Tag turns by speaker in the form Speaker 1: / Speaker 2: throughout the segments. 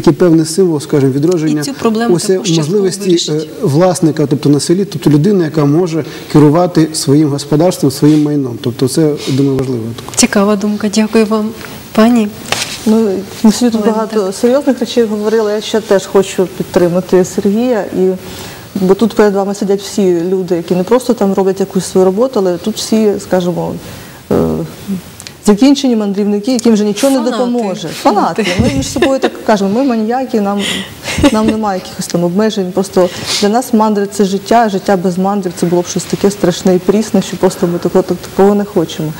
Speaker 1: такий певний символ, скажімо, відродження
Speaker 2: І цю
Speaker 1: ось
Speaker 2: також
Speaker 1: можливості е, власника, тобто на селі, тобто людина, яка може керувати своїм господарством, своїм майном. Тобто це, думаю, важливо.
Speaker 2: Цікава думка, дякую вам, пані.
Speaker 3: Ну, ми сьогодні багато серйозних речей говорили. Я ще теж хочу підтримати Сергія. І, бо тут перед вами сидять всі люди, які не просто там роблять якусь свою роботу, але тут всі, скажімо, закінчені мандрівники, яким вже нічого не допоможе. Фанати. Ми між собою так кажемо, ми маніяки, нам, нам немає якихось там обмежень. Просто для нас мандри це життя, життя без мандрів це було б щось таке страшне і прісне, що просто ми такого, так- такого не хочемо.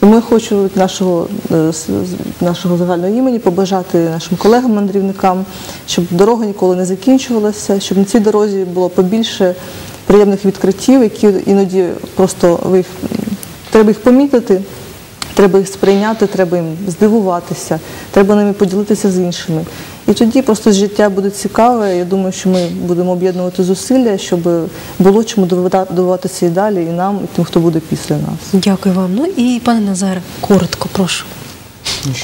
Speaker 3: Тому я хочу від нашого, е, нашого загального імені побажати нашим колегам-мандрівникам, щоб дорога ніколи не закінчувалася, щоб на цій дорозі було побільше приємних відкриттів, які іноді просто ви їх, треба їх помітити, треба їх сприйняти, треба їм здивуватися, треба ними поділитися з іншими. І тоді просто життя буде цікаве. Я думаю, що ми будемо об'єднувати зусилля, щоб було чому доводитися і далі, і нам, і тим, хто буде після нас.
Speaker 2: Дякую вам. Ну і пане Назаре, коротко, прошу.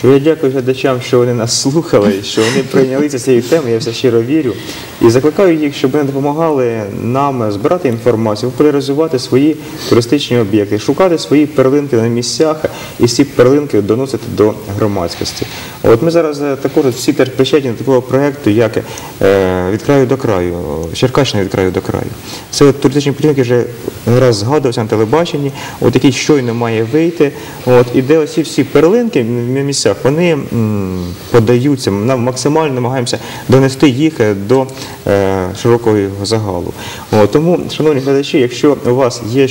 Speaker 4: Я дякую глядачам, що вони нас слухали, що вони прийнялися цієї теми, я все щиро вірю. І закликаю їх, щоб вони допомагали нам збирати інформацію, популяризувати свої туристичні об'єкти, шукати свої перлинки на місцях і ці перлинки доносити до громадськості. От ми зараз е, також всі теж причетні до такого проєкту, як е, від краю до краю, Черкащина від краю до краю. Це туристичні путівки вже раз згадувався на телебаченні, от який щойно має вийти. От, і де оці всі перлинки місцях, вони подаються, нам максимально намагаємося донести їх е, до е, широкого загалу. Тому, шановні глядачі, якщо у вас є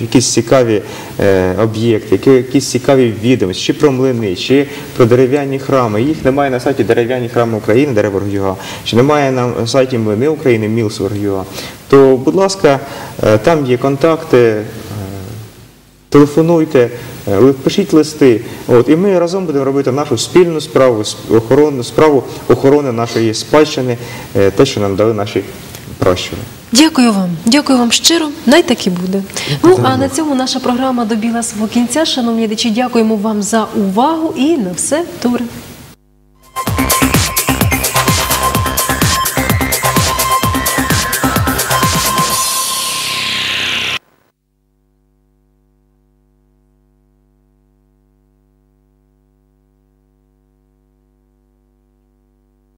Speaker 4: якісь цікаві е, об'єкти, якісь цікаві відомості, чи про млини, чи про дерев'яні храми, їх немає на сайті Дерев'яні храми України, дерева Оргюга, чи немає на сайті Млини України, Мілс Оргюга, то, будь ласка, там є контакти. Телефонуйте, е, пишіть листи. От, і ми разом будемо робити нашу спільну справу, охорону, справу охорони нашої спадщини, е, те, що нам дали наші пращури.
Speaker 2: Дякую вам, дякую вам щиро. Най так і буде. Ну а на цьому наша програма добіла свого кінця. Шановні дичі, дякуємо вам за увагу і на все добре.